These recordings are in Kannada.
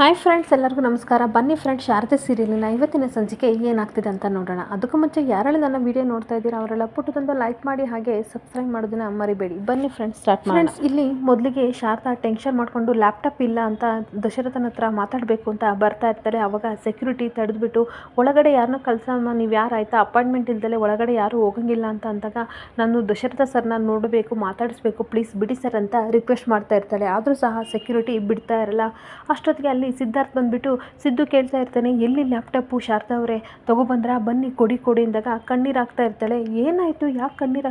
ಹಾಯ್ ಫ್ರೆಂಡ್ಸ್ ಎಲ್ಲರಿಗೂ ನಮಸ್ಕಾರ. ಬನ್ನಿ ಫ್ರೆಂಡ್ಸ್ ಶಾರದೆ ಸೀರಿಯಲಿನ ಇವತ್ತಿನ ಸಂಚಿಕೆ ಏನಾಗ್ತಿದೆ ಅಂತ ನೋಡೋಣ. ಅದಕ್ಕೂ ಮುಂಚೆ ಯಾರೆಲ್ಲ ನನ್ನ ವಿಡಿಯೋ ನೋಡ್ತಾ ಇದ್ದೀರಾ, ಅವರೆಲ್ಲ ಪುಟ್ಟದೊಂದು ಲೈಕ್ ಮಾಡಿ, ಹಾಗೆ ಸಬ್ಸ್ಕ್ರೈಬ್ ಮಾಡೋದನ್ನ ಮರಿಬೇಡಿ. ಬನ್ನಿ ಫ್ರೆಂಡ್ಸ್ ಸ್ಟಾರ್ಟ್ ಫ್ರೆಂಡ್ಸ್ ಇಲ್ಲಿ ಮೊದಲಿಗೆ ಶಾರದಾ ಟೆನ್ಷನ್ ಮಾಡಿಕೊಂಡು ಲ್ಯಾಪ್ಟಾಪ್ ಇಲ್ಲ ಅಂತ ದಶರಥನ ಹತ್ರ ಮಾತಾಡಬೇಕು ಅಂತ ಬರ್ತಾ ಇರ್ತಾರೆ. ಅವಾಗ ಸೆಕ್ಯೂರಿಟಿ ತಡೆದ್ಬಿಟ್ಟು, ಒಳಗಡೆ ಯಾರನ್ನ ಕಳ್ಸಮ್ಮ, ನೀವು ಯಾರು ಅಪಾಯಿಂಟ್ಮೆಂಟ್ ಇಲ್ದಲೆ ಒಳಗಡೆ ಯಾರು ಹೋಗಂಗಿಲ್ಲ ಅಂತ ಅಂದಾಗ ನಾನು ದಶರಥ ಸರ್ನ ನೋಡಬೇಕು, ಮಾತಾಡಿಸ್ಬೇಕು. ಪ್ಲೀಸ್ ಬಿಡಿ ಸರ್ ಅಂತ ರಿಕ್ವೆಸ್ಟ್ ಮಾಡ್ತಾ ಇರ್ತಾಳೆ. ಆದರೂ ಸಹ ಸೆಕ್ಯೂರಿಟಿ ಬಿಡ್ತಾ ಇರಲ್ಲ. ಅಷ್ಟೊತ್ತಿಗೆ ಅಲ್ಲಿ ಸಿದ್ಧಾರ್ಥ್ ಬಂದುಬಿಟ್ಟು ಸಿದ್ದು ಕೇಳ್ತಾ ಇರ್ತಾನೆ, ಎಲ್ಲಿ ಲ್ಯಾಪ್ಟಾಪು ಶಾರದಾ ಅವರೇ? ತೊಗೊಬಂದ್ರಾ ಬನ್ನಿ, ಕೊಡಿ ಕೊಡಿ ಅಂದಾಗ ಕಣ್ಣೀರು ಆಗ್ತಾ ಇರ್ತಾಳೆ. ಏನಾಯಿತು? ಯಾಕೆ ಕಣ್ಣೀರು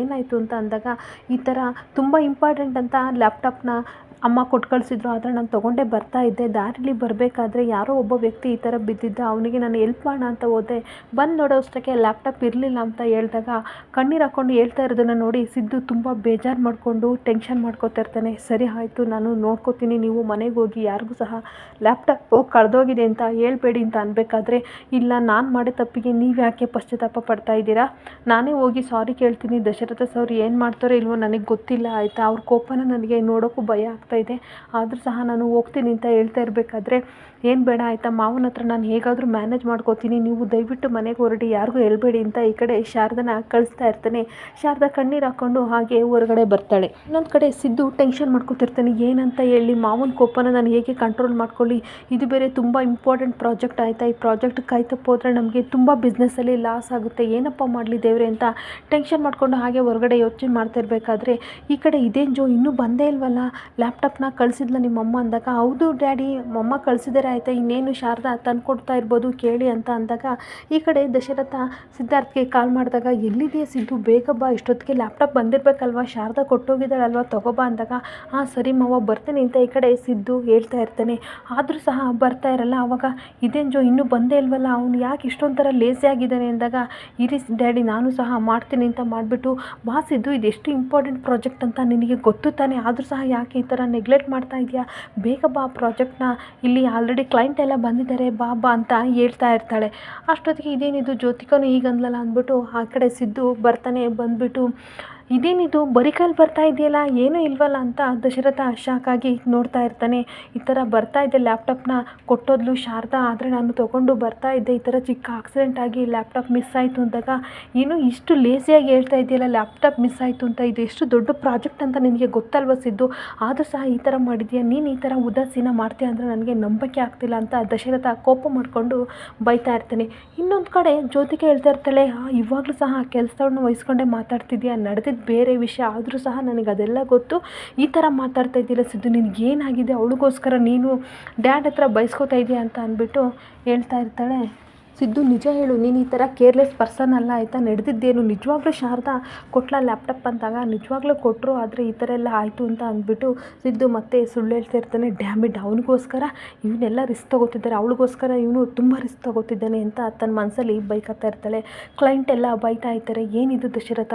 ಏನಾಯಿತು ಅಂತ ಅಂದಾಗ ಈ ಥರ ತುಂಬ ಇಂಪಾರ್ಟೆಂಟ್ ಅಂತ ಲ್ಯಾಪ್ಟಾಪ್ನ ಅಮ್ಮ ಕೊಟ್ಟು ಕಳಿಸಿದ್ರು, ಆದರೆ ನಾನು ತೊಗೊಂಡೇ ಬರ್ತಾ ಇದ್ದೆ. ದಾರಿಲಿ ಬರಬೇಕಾದ್ರೆ ಯಾರೋ ಒಬ್ಬ ವ್ಯಕ್ತಿ ಈ ಥರ ಬಿದ್ದಿದ್ದ, ಅವನಿಗೆ ನಾನು ಹೆಲ್ಪ್ ಮಾಡೋಣ ಅಂತ ಹೋದೆ. ಬಂದು ನೋಡೋ, ಅಷ್ಟಕ್ಕೆ ಲ್ಯಾಪ್ಟಾಪ್ ಇರಲಿಲ್ಲ ಅಂತ ಹೇಳಿದಾಗ ಕಣ್ಣೀರು ಹಾಕ್ಕೊಂಡು ಹೇಳ್ತಾ ಇರೋದನ್ನು ನೋಡಿ ಸಿದ್ದು ತುಂಬ ಬೇಜಾರು ಮಾಡಿಕೊಂಡು ಟೆನ್ಷನ್ ಮಾಡ್ಕೋತಾ ಇರ್ತಾನೆ. ಸರಿ ಆಯಿತು, ನಾನು ನೋಡ್ಕೋತೀನಿ, ನೀವು ಮನೆಗೆ ಹೋಗಿ ಯಾರಿಗೂ ಸಹ ಲ್ಯಾಪ್ಟಾಪ್ ಕಳೆದೋಗಿದೆ ಅಂತ ಹೇಳ್ಬೇಡಿ ಅಂತ ಅನ್ಬೇಕಾದ್ರೆ, ಇಲ್ಲ ನಾನು ಮಾಡೋ ತಪ್ಪಿಗೆ ನೀವು ಯಾಕೆ ಪಶ್ಚಾತ್ತಾಪ ಪಡ್ತಾ ಇದ್ದೀರಾ? ನಾನೇ ಹೋಗಿ ಸಾರಿ ಕೇಳ್ತೀನಿ. ದಶರಥ ಸರ್ ಏನು ಮಾಡ್ತಾರೋ ಇಲ್ವೋ ನನಗೆ ಗೊತ್ತಿಲ್ಲ, ಆಯಿತಾ? ಅವ್ರ ಕೋಪನ ನನಗೆ ನೋಡೋಕ್ಕೂ ಭಯ ಆಗ್ತಾ ಇದೆ. ಆದರೂ ಸಹ ನಾನು ಹೋಗ್ತೀನಿ ಅಂತ ಹೇಳ್ತಾ ಇರಬೇಕಾದ್ರೆ ಏನು ಬೇಡ ಆಯಿತಾ, ಮಾವನ ಹತ್ರ ನಾನು ಹೇಗಾದರೂ ಮ್ಯಾನೇಜ್ ಮಾಡ್ಕೋತೀನಿ, ನೀವು ದಯವಿಟ್ಟು ಮನೆಗೆ ಹೊರಡಿ, ಯಾರಿಗೂ ಹೇಳ್ಬೇಡಿ ಅಂತ ಈ ಕಡೆ ಶಾರದನ ಕಳಿಸ್ತಾ ಇರ್ತಾನೆ. ಶಾರದಾ ಕಣ್ಣೀರು ಹಾಕ್ಕೊಂಡು ಹಾಗೆ ಹೊರಗಡೆ ಬರ್ತಾಳೆ. ಇನ್ನೊಂದು ಕಡೆ ಸಿದ್ದು ಟೆನ್ಷನ್ ಮಾಡ್ಕೋತಿರ್ತಾನೆ, ಏನಂತ ಹೇಳಿ ಮಾವನ ಕೋಪನ ನಾನು ಹೇಗೆ ಕಂಟ್ರೋಲ್ ಮಾಡ್ಕೊಳ್ಳಿ? ಇದು ಬೇರೆ ತುಂಬ ಇಂಪಾರ್ಟೆಂಟ್ ಪ್ರಾಜೆಕ್ಟ್ ಆಯಿತಾ, ಈ ಪ್ರಾಜೆಕ್ಟ್ ಕೈ ತಪ್ಪೋದ್ರೆ ನಮಗೆ ತುಂಬ ಬಿಸ್ನೆಸ್ಸಲ್ಲಿ ಲಾಸ್ ಆಗುತ್ತೆ. ಏನಪ್ಪ ಮಾಡಲಿ ದೇವ್ರೆ ಅಂತ ಟೆನ್ಷನ್ ಮಾಡ್ಕೊಂಡು ಹಾಗೆ ಹೊರಗಡೆ ಯೋಚನೆ ಮಾಡ್ತಾ ಇರಬೇಕಾದ್ರೆ, ಈ ಕಡೆ ಇದೇನು ಜೋ ಇನ್ನೂ ಬಂದೇ ಇಲ್ವಲ್ಲ? ಲ್ಯಾಪ್ಟಾಪ್ನ ಕಳಿಸಿದ್ಲ ನಿಮ್ಮಮ್ಮ ಅಂದಾಗ, ಹೌದು ಡ್ಯಾಡಿ, ಮಮ್ಮ ಕಳಿಸಿದಾರೆ ಆಯಿತಾ? ಇನ್ನೇನು ಶಾರದಾ ತಂದ್ಕೊಡ್ತಾ ಇರ್ಬೋದು ಕೇಳಿ ಅಂತ ಅಂದಾಗ, ಈ ಕಡೆ ದಶರಥ ಸಿದ್ಧಾರ್ಥ್ಗೆ ಕಾಲ್ ಮಾಡಿದಾಗ, ಎಲ್ಲಿದೆಯಾ ಸಿದ್ದು? ಬೇಗ ಬಾ, ಇಷ್ಟೊತ್ತಿಗೆ ಲ್ಯಾಪ್ಟಾಪ್ ಬಂದಿರಬೇಕಲ್ವ? ಶಾರದಾ ಕೊಟ್ಟೋಗಿದ್ದಾಳಲ್ವ? ತಗೋಬಾ ಅಂದಾಗ ಹಾಂ ಸರಿ ಮಾವ, ಬರ್ತೀನಿ ಅಂತ ಈ ಕಡೆ ಸಿದ್ದು ಹೇಳ್ತಾ ಇರ್ತಾನೆ. ಆದರೂ ಸಹ ಬರ್ತಾ ಇರಲ್ಲ ಆವಾಗ ಇದೇನು ಜೋ ಇನ್ನೂ ಬಂದೇ ಇಲ್ವಲ್ಲ? ಅವ್ನು ಯಾಕೆ ಇಷ್ಟೊಂಥರ ಲೇಸಿ ಆಗಿದ್ದಾನೆ ಅಂದಾಗ, ಇರಿ ಡ್ಯಾಡಿ, ನಾನು ಸಹ ಮಾಡ್ತೀನಿ ಅಂತ ಮಾಡಿಬಿಟ್ಟು, ಬಾ ಸಿದ್ದು, ಇದೆಷ್ಟು ಇಂಪಾರ್ಟೆಂಟ್ ಪ್ರಾಜೆಕ್ಟ್ ಅಂತ ನಿನಗೆ ಗೊತ್ತು ತಾನೆ? ಆದರೂ ಸಹ ಯಾಕೆ ಈ ಥರ ನೆಗ್ಲೆಕ್ಟ್ ಮಾಡ್ತಾ ಇದೆಯಾ? ಬೇಗ ಬಾ ಪ್ರಾಜೆಕ್ಟ್ನ ಇಲ್ಲಿ ಆಲ್ರೆಡಿ ಕ್ಲೈಂಟ್ ಎಲ್ಲ ಬಂದಿದ್ದಾರೆ, ಬಾ ಬಾ ಅಂತ ಹೇಳ್ತಾ ಇರ್ತಾಳೆ. ಅಷ್ಟೊತ್ತಿಗೆ ಇದೇನಿದು ಜ್ಯೋತಿಕನು ಈಗ ಅಂದ್ಲಲ್ಲ ಅಂದ್ಬಿಟ್ಟು ಆ ಕಡೆ ಸಿದ್ದು ಬರ್ತಾನೆ ಬಂದುಬಿಟ್ಟು ಇದೇನಿದು? ಬರೀ ಕೈಲಿ ಬರ್ತಾ ಇದೆಯಲ್ಲ? ಏನೂ ಇಲ್ವಲ್ಲ ಅಂತ ದಶರಥ ಶಾಕಾಗಿ ನೋಡ್ತಾ ಇರ್ತಾನೆ. ಈ ಥರ ಬರ್ತಾ ಇದೆ ಲ್ಯಾಪ್ಟಾಪ್ನ. ಕೊಟ್ಟೋದ್ಲು ಶಾರದಾ, ಆದರೆ ನಾನು ತೊಗೊಂಡು ಬರ್ತಾ ಇದ್ದೆ. ಈ ಥರ ಚಿಕ್ಕ ಆಕ್ಸಿಡೆಂಟ್ ಆಗಿ ಲ್ಯಾಪ್ಟಾಪ್ ಮಿಸ್ ಆಯಿತು ಅಂದಾಗ ಏನು ಇಷ್ಟು ಲೇಸಿಯಾಗಿ ಹೇಳ್ತಾ ಇದೆಯಲ್ಲ, ಲ್ಯಾಪ್ಟಾಪ್ ಮಿಸ್ ಆಯಿತು ಅಂತ. ಇದು ಎಷ್ಟು ದೊಡ್ಡ ಪ್ರಾಜೆಕ್ಟ್ ಅಂತ ನಿನಗೆ ಗೊತ್ತಲ್ವ ಸಿದ್ದು? ಆದರೂ ಸಹ ಈ ಥರ ಮಾಡಿದ್ಯಾ? ನೀನು ಈ ಥರ ಉದಾಸೀನ ಮಾಡ್ತೀಯ ಅಂದರೆ ನನಗೆ ನಂಬಿಕೆ ಆಗ್ತಿಲ್ಲ ಅಂತ ದಶರಥ ಕೋಪ ಮಾಡಿಕೊಂಡು ಬೈತಾ ಇರ್ತಾನೆ. ಇನ್ನೊಂದು ಕಡೆ ಜ್ಯೋತಿಗೆ ಹೇಳ್ತಾ ಇರ್ತಾಳೆ ಇವಾಗಲೂ ಸಹ ಕೆಲಸವನ್ನು ವಹಿಸ್ಕೊಂಡೇ ಮಾತಾಡ್ತಿದ್ಯಾ? ನಡೆದಿದ್ದು ಬೇರೆ ವಿಷಯ ಆದರೂ ಸಹ ನನಗೆ ಅದೆಲ್ಲ ಗೊತ್ತು. ಈ ಥರ ಮಾತಾಡ್ತಾ ಇದ್ದೀರ ಸಿದ್ದು? ನಿನಗೆ ಏನಾಗಿದೆ? ಅವಳಿಗೋಸ್ಕರ ನೀನು ಡ್ಯಾಡ್ ಹತ್ರ ಬೈಸ್ಕೊತಾ ಇದೀಯ ಅಂತ ಅಂದ್ಬಿಟ್ಟು ಹೇಳ್ತಾ ಇರ್ತಾಳೆ. ಸಿದ್ದು, ನಿಜ ಹೇಳು, ನೀನು ಈ ಥರ ಕೇರ್ಲೆಸ್ ಪರ್ಸನ್ ಅಲ್ಲ ಆಯಿತಾ? ನಡೆದಿದ್ದೇನು? ನಿಜವಾಗ್ಲೂ ಶಾರದಾ ಕೊಟ್ಲ ಲ್ಯಾಪ್ಟಾಪ್ ಅಂದಾಗ, ನಿಜವಾಗ್ಲೂ ಕೊಟ್ಟರು ಆದರೆ ಈ ಥರ ಎಲ್ಲ ಆಯಿತು ಅಂತ ಅಂದ್ಬಿಟ್ಟು ಸಿದ್ದು ಮತ್ತೆ ಸುಳ್ಳು ಹೇಳ್ತಾ ಇರ್ತಾನೆ ಡ್ಯಾಮಿಡ್ ಅವನಿಗೋಸ್ಕರ ಇವನ್ನೆಲ್ಲ ರಿಸ್ಕ್ ತೊಗೋತಿದ್ದಾರೆ, ಅವಳಿಗೋಸ್ಕರ ಇವನು ತುಂಬ ರಿಸ್ಕ್ ತೊಗೋತಿದ್ದಾನೆ ಅಂತ ತನ್ನ ಮನಸ್ಸಲ್ಲಿ ಬೈಕತ್ತಾ ಇರ್ತಾಳೆ. ಕ್ಲೈಂಟ್ ಎಲ್ಲ ಬೈತಾ ಇರ್ತಾರೆ ಏನಿದು ದಶರಥ?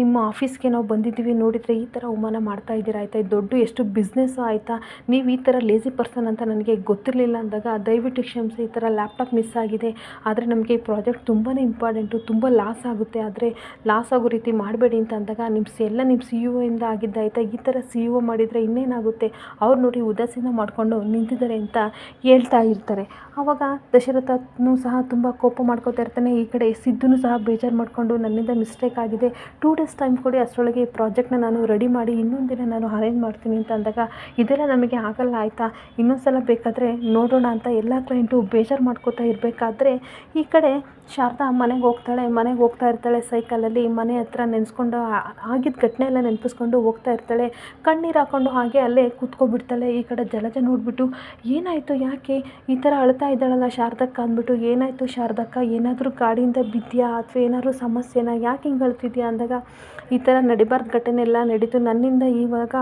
ನಿಮ್ಮ ಆಫೀಸ್ಗೆ ನಾವು ಬಂದಿದ್ದೀವಿ, ನೋಡಿದರೆ ಈ ಥರ ಅವಮಾನ ಮಾಡ್ತಾ ಇದ್ದೀರಾ? ಆಯಿತಾ? ದೊಡ್ಡ ಎಷ್ಟು ಬಿಸ್ನೆಸ್ಸು ಆಯಿತಾ? ನೀವು ಈ ಥರ ಲೇಸಿ ಪರ್ಸನ್ ಅಂತ ನನಗೆ ಗೊತ್ತಿರಲಿಲ್ಲ ಅಂದಾಗ ದಯವಿಟ್ಟು ಕ್ಷಮಿಸಿ, ಈ ಥರ ಲ್ಯಾಪ್ಟಾಪ್ ಮಿಸ್ ಆಗಿದೆ. ಆದರೆ ನಮಗೆ ಈ ಪ್ರಾಜೆಕ್ಟ್ ತುಂಬಾ ಇಂಪಾರ್ಟೆಂಟು, ತುಂಬ ಲಾಸ್ ಆಗುತ್ತೆ. ಆದರೆ ಲಾಸ್ ಆಗೋ ರೀತಿ ಮಾಡಬೇಡಿ ಅಂತ ಅಂದಾಗ ನಿಮ್ಮ ಸಿ, ಎಲ್ಲ ನಿಮ್ಮ ಸಿ ಇ ಒ ಇಂದ ಆಯಿತಾ, ಈ ಥರ ಸಿ ಇ ಒ ಮಾಡಿದರೆ ಇನ್ನೇನಾಗುತ್ತೆ? ಅವ್ರು ನೋಡಿ ಉದಾಸೀನ ಮಾಡಿಕೊಂಡು ನಿಂತಿದ್ದಾರೆ ಅಂತ ಹೇಳ್ತಾ ಇರ್ತಾರೆ. ಆವಾಗ ದಶರಥನೂ ಸಹ ತುಂಬ ಕೋಪ ಮಾಡ್ಕೋತಾ ಇರ್ತಾನೆ. ಈ ಕಡೆ ಸಿದ್ದುನು ಸಹ ಬೇಜಾರು ಮಾಡಿಕೊಂಡು ನನ್ನಿಂದ ಮಿಸ್ಟೇಕ್ ಆಗಿದೆ. ಟೂ ಡೇಸ್ ಟೈಮ್ ಕೊಡಿ, ಅಷ್ಟರೊಳಗೆ ಈ ಪ್ರಾಜೆಕ್ಟ್ನ ನಾನು ರೆಡಿ ಮಾಡಿ ಇನ್ನೊಂದು ದಿನ ನಾನು ಅರೇಂಜ್ ಮಾಡ್ತೀನಿ ಅಂತ ಅಂದಾಗ ಇದೆಲ್ಲ ನಮಗೆ ಆಗಲ್ಲ ಆಯಿತಾ. ಇನ್ನೊಂದು ಸಲ ಬೇಕಾದರೆ ನೋಡೋಣ ಅಂತ ಎಲ್ಲ ಕ್ಲೈಂಟು ಬೇಜಾರು ಮಾಡ್ಕೋತಾ ಇರಬೇಕಾದ್ರೆ ಈ ಕಡೆ ಶಾರದಾ ಮನೆಗೆ ಹೋಗ್ತಾಳೆ, ಮನೆಗೆ ಹೋಗ್ತಾ ಇರ್ತಾಳೆ ಸೈಕಲಲ್ಲಿ ಮನೆ ಹತ್ರ ನೆನೆಸ್ಕೊಂಡು ಆಗಿದ್ದ ಘಟನೆ ಎಲ್ಲ ನೆನಪಿಸ್ಕೊಂಡು ಹೋಗ್ತಾ ಇರ್ತಾಳೆ. ಕಣ್ಣೀರು ಹಾಕ್ಕೊಂಡು ಹಾಗೆ ಅಲ್ಲೇ ಕೂತ್ಕೊಬಿಡ್ತಾಳೆ. ಈ ಕಡೆ ಜಲಜ ನೋಡಿಬಿಟ್ಟು, ಏನಾಯಿತು ಯಾಕೆ? ಈ ಥರ ಅಳ್ತಾ ಇದ್ದಾಳಲ್ಲ ಶಾರದಕ್ಕ ಅಂದ್ಬಿಟ್ಟು, ಏನಾಯಿತು ಶಾರದಕ್ಕ? ಏನಾದರೂ ಗಾಡಿಯಿಂದ ಬಿದ್ದಿಯಾ ಅಥವಾ ಏನಾದರೂ ಸಮಸ್ಯೆನಾ? ಯಾಕೆ ಹಿಂಗೆ ಅಳ್ತಿದ್ಯಾ ಅಂದಾಗ, ಈ ಥರ ನಡಿಬಾರ್ದು ಘಟನೆ ಎಲ್ಲ ನಡೀತು. ನನ್ನಿಂದ ಇವಾಗ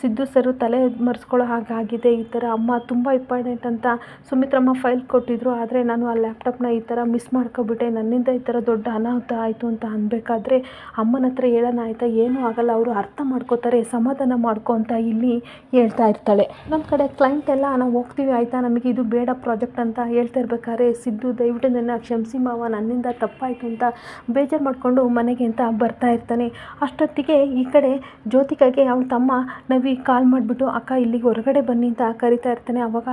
ಸಿದ್ದು ಸರು ತಲೆ ಮರೆಸ್ಕೊಳ್ಳೋ ಹಾಗಾಗಿದೆ. ಈ ಥರ ಅಮ್ಮ ತುಂಬ ಇಂಪಾರ್ಟೆಂಟ್ ಅಂತ ಸುಮಿತ್ರಮ್ಮ ಫೈಲ್ ಕೊಟ್ಟಿದ್ರು. ಆದರೆ ನಾನು ಆ ಲ್ಯಾಪ್ಟಾಪ್ ಲ್ಯಾಪ್ಟಾಪ್ನ ಈ ಥರ ಮಿಸ್ ಮಾಡ್ಕೊಬಿಟ್ಟೆ, ನನ್ನಿಂದ ಈ ಥರ ದೊಡ್ಡ ಅನಾಹುತ ಆಯಿತು ಅಂತ ಅನ್ಬೇಕಾದ್ರೆ ಅಮ್ಮನ ಹತ್ರ ಹೇಳೋಣ ಆಯಿತಾ? ಏನೂ ಆಗಲ್ಲ, ಅವರು ಅರ್ಥ ಮಾಡ್ಕೋತಾರೆ, ಸಮಾಧಾನ ಮಾಡ್ಕೊ ಅಂತ ಇಲ್ಲಿ ಹೇಳ್ತಾ ಇರ್ತಾಳೆ. ನಮ್ಮ ಕಡೆ ಕ್ಲೈಂಟ್ ಎಲ್ಲ, ನಾವು ಹೋಗ್ತೀವಿ ಆಯಿತಾ? ನಮಗೆ ಇದು ಬೇಡ ಪ್ರಾಜೆಕ್ಟ್ ಅಂತ ಹೇಳ್ತಾ ಇರ್ಬೇಕಾದ್ರೆ ಸಿದ್ದು ದಯವಿಟ್ಟು ನನ್ನ ಕ್ಷಮಿಸಿ ಮಾವ, ನನ್ನಿಂದ ತಪ್ಪಾಯಿತು ಅಂತ ಬೇಜಾರು ಮಾಡಿಕೊಂಡು ಮನೆಗೆ ಅಂತ ಬರ್ತಾ ಇರ್ತಾನೆ. ಅಷ್ಟೊತ್ತಿಗೆ ಈ ಕಡೆ ಜ್ಯೋತಿಕಾಗೆ ಅವಳ ತಮ್ಮ ನವಿ ಕಾಲ್ ಮಾಡಿಬಿಟ್ಟು, ಅಕ್ಕ, ಇಲ್ಲಿಗೆ ಹೊರಗಡೆ ಬನ್ನಿ ಅಂತ ಕರಿತಾ ಇರ್ತಾನೆ. ಅವಾಗ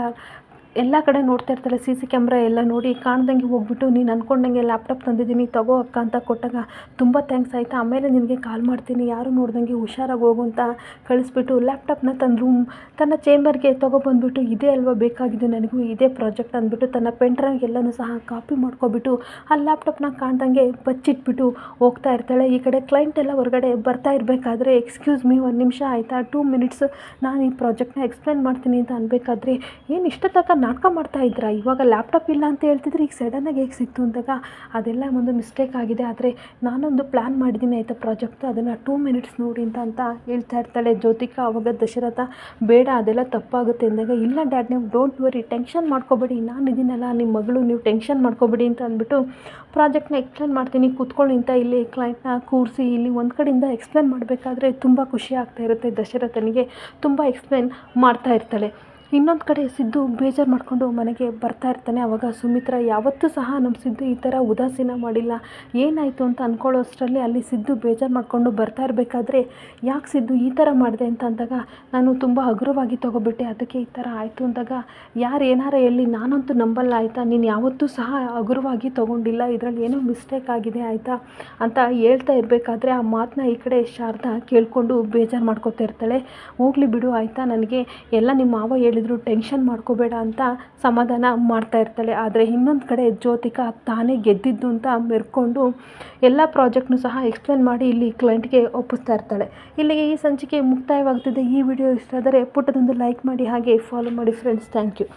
ಎಲ್ಲ ಕಡೆ ನೋಡ್ತಾ ಇರ್ತಾಳೆ ಸಿ ಸಿ ಕ್ಯಾಮ್ರಾ ಎಲ್ಲ ನೋಡಿ ಕಾಣ್ದಂಗೆ ಹೋಗ್ಬಿಟ್ಟು, ನೀನು ಅಂದ್ಕೊಂಡಂಗೆ ಲ್ಯಾಪ್ಟಾಪ್ ತಂದಿದ್ದೀನಿ, ತಗೋ ಅಕ್ಕ ಅಂತ ಕೊಟ್ಟಾಗ ತುಂಬ ಥ್ಯಾಂಕ್ಸ್ ಆಯಿತಾ, ಆಮೇಲೆ ನಿನಗೆ ಕಾಲ್ ಮಾಡ್ತೀನಿ, ಯಾರು ನೋಡ್ದಂಗೆ ಹುಷಾರಾಗಿ ಹೋಗು ಅಂತ ಕಳಿಸ್ಬಿಟ್ಟು ಲ್ಯಾಪ್ಟಾಪ್ನ ತನ್ನ ರೂಮ್ ತನ್ನ ಚೇಂಬರ್ಗೆ ಬಂದುಬಿಟ್ಟು, ಇದೇ ಅಲ್ವಾ ಬೇಕಾಗಿದೆ ನನಗೂ, ಇದೇ ಪ್ರಾಜೆಕ್ಟ್ ಅಂದ್ಬಿಟ್ಟು ತನ್ನ ಪೆನ್ಡ್ರೈವ್ ಎಲ್ಲನೂ ಸಹ ಕಾಪಿ ಮಾಡ್ಕೊಬಿಟ್ಟು, ಆ ಲ್ಯಾಪ್ಟಾಪ್ನ ಕಾಣ್ದಂಗೆ ಬಚ್ಚಿಟ್ಬಿಟ್ಟು ಹೋಗ್ತಾ ಇರ್ತಾಳೆ. ಈ ಕಡೆ ಕ್ಲೈಂಟ್ ಎಲ್ಲ ಹೊರಗಡೆ ಬರ್ತಾ ಇರಬೇಕಾದ್ರೆ ಎಕ್ಸ್ಕ್ಯೂಸ್ ಮೀ ಒಂದು ನಿಮಿಷ ಆಯಿತಾ ಟೂ ಮಿನಿಟ್ಸ್ ನಾನು ಈ ಪ್ರಾಜೆಕ್ಟ್ನ ಎಕ್ಸ್ಪ್ಲೇನ್ ಮಾಡ್ತೀನಿ ಅಂತ ಅನ್ಬೇಕಾದ್ರೆ, ಏನು ಇಷ್ಟ ತನಕ ನಾಟಕ ಮಾಡ್ತಾ ಇದ್ರಾ? ಇವಾಗ ಲ್ಯಾಪ್ಟಾಪ್ ಇಲ್ಲ ಅಂತ ಹೇಳ್ತಿದ್ರೆ ಈಗ ಸಡನ್ನಾಗಿ ಹೇಗೆ ಸಿಕ್ತು ಅಂದಾಗ ಅದೆಲ್ಲ ಒಂದು ಮಿಸ್ಟೇಕ್ ಆಗಿದೆ. ಆದರೆ ನಾನೊಂದು ಪ್ಲ್ಯಾನ್ ಮಾಡಿದ್ದೀನಿ ಆಯಿತಾ ಪ್ರಾಜೆಕ್ಟು ಅದನ್ನು ಟೂ ಮಿನಿಟ್ಸ್ ನೋಡಿ ಅಂತ ಅಂತ ಹೇಳ್ತಾ ಇರ್ತಾಳೆ ಜ್ಯೋತಿಕಾ. ಅವಾಗ ದಶರಥ, ಬೇಡ, ಅದೆಲ್ಲ ತಪ್ಪಾಗುತ್ತೆ ಅಂದಾಗ, ಇಲ್ಲ ಡ್ಯಾಡ್ ನೀವು ಡೋಂಟ್ ವರಿ ಟೆನ್ಷನ್ ಮಾಡ್ಕೋಬೇಡಿ. ನಾನು ಇದೀನಲ್ಲ ನಿಮ್ಮ ಮಗಳು, ನೀವು ಟೆನ್ಷನ್ ಮಾಡ್ಕೋಬೇಡಿ ಅಂತ ಅಂದ್ಬಿಟ್ಟು ಪ್ರಾಜೆಕ್ಟ್ನ ಎಕ್ಸ್ಪ್ಲೇನ್ ಮಾಡ್ತೀನಿ. ಕೂತ್ಕೊಳ್ಳಿ ಅಂತ ಇಲ್ಲಿ ಕ್ಲೈಂಟ್ನ ಕೂರಿಸಿ ಇಲ್ಲಿ ಒಂದು ಕಡೆಯಿಂದ ಎಕ್ಸ್ಪ್ಲೇನ್ ಮಾಡಬೇಕಾದ್ರೆ ತುಂಬ ಖುಷಿ ಆಗ್ತಾ ಇರುತ್ತೆ. ದಶರಥನಿಗೆ ತುಂಬ ಎಕ್ಸ್ಪ್ಲೇನ್ ಮಾಡ್ತಾ ಇರ್ತಾಳೆ. ಇನ್ನೊಂದು ಕಡೆ ಸಿದ್ದು ಬೇಜಾರು ಮಾಡಿಕೊಂಡು ಮನೆಗೆ ಬರ್ತಾ ಇರ್ತಾನೆ. ಅವಾಗ ಸುಮಿತ್ರ ಯಾವತ್ತೂ ಸಹ ನಮ್ಮ ಸಿದ್ದು ಈ ಥರ ಉದಾಸೀನ ಮಾಡಿಲ್ಲ. ಏನಾಯಿತು ಅಂತ ಅಂದ್ಕೊಳ್ಳೋ ಅಷ್ಟರಲ್ಲಿ ಅಲ್ಲಿ ಸಿದ್ದು ಬೇಜಾರು ಮಾಡಿಕೊಂಡು ಬರ್ತಾ ಇರಬೇಕಾದ್ರೆ ಯಾಕೆ ಸಿದ್ದು ಈ ಥರ ಮಾಡಿದೆ ಅಂತ ಅಂದಾಗ, ನಾನು ತುಂಬ ಹಗುರವಾಗಿ ತೊಗೊಬಿಟ್ಟೆ, ಅದಕ್ಕೆ ಈ ಥರ ಆಯಿತು ಅಂದಾಗ, ಯಾರು ಏನಾರ ಹೇಳಿ ನಾನಂತೂ ನಂಬಲ್ಲ, ಆಯಿತಾ? ನೀನು ಯಾವತ್ತೂ ಸಹ ಹಗುರವಾಗಿ ತೊಗೊಂಡಿಲ್ಲ, ಇದರಲ್ಲಿ ಏನೋ ಮಿಸ್ಟೇಕ್ ಆಗಿದೆ, ಆಯಿತಾ? ಅಂತ ಹೇಳ್ತಾ ಇರಬೇಕಾದ್ರೆ ಆ ಮಾತನ್ನ ಈ ಕಡೆ ಶಾರದಾ ಕೇಳಿಕೊಂಡು ಬೇಜಾರು ಮಾಡ್ಕೊತಾ ಇರ್ತಾಳೆ. ಹೋಗಲಿ ಬಿಡು, ಆಯಿತಾ? ನನಗೆ ಎಲ್ಲ ನಿಮ್ಮ ಮಾವ ಹೇಳಿದ್ರು ಟೆನ್ಷನ್ ಮಾಡ್ಕೋಬೇಡ ಅಂತ ಸಮಾಧಾನ ಮಾಡ್ತಾ ಇರ್ತಾಳೆ. ಆದರೆ ಇನ್ನೊಂದು ಕಡೆ ಜ್ಯೋತಿಕಾ ತಾನೇ ಗೆದ್ದಿದ್ದು ಅಂತ ಮೆರ್ಕೊಂಡು ಎಲ್ಲ ಪ್ರಾಜೆಕ್ಟ್ನು ಸಹ ಎಕ್ಸ್ಪ್ಲೇನ್ ಮಾಡಿ ಇಲ್ಲಿ ಕ್ಲೈಂಟ್ಗೆ ಒಪ್ಪಿಸ್ತಾ ಇರ್ತಾಳೆ. ಇಲ್ಲಿಗೆ ಈ ಸಂಚಿಕೆ ಮುಕ್ತಾಯವಾಗ್ತಿದೆ. ಈ ವಿಡಿಯೋ ಇಷ್ಟ ಆದರೆ ಪುಟ್ಟದೊಂದು ಲೈಕ್ ಮಾಡಿ ಹಾಗೆ ಫಾಲೋ ಮಾಡಿ ಫ್ರೆಂಡ್ಸ್ ಥ್ಯಾಂಕ್ ಯು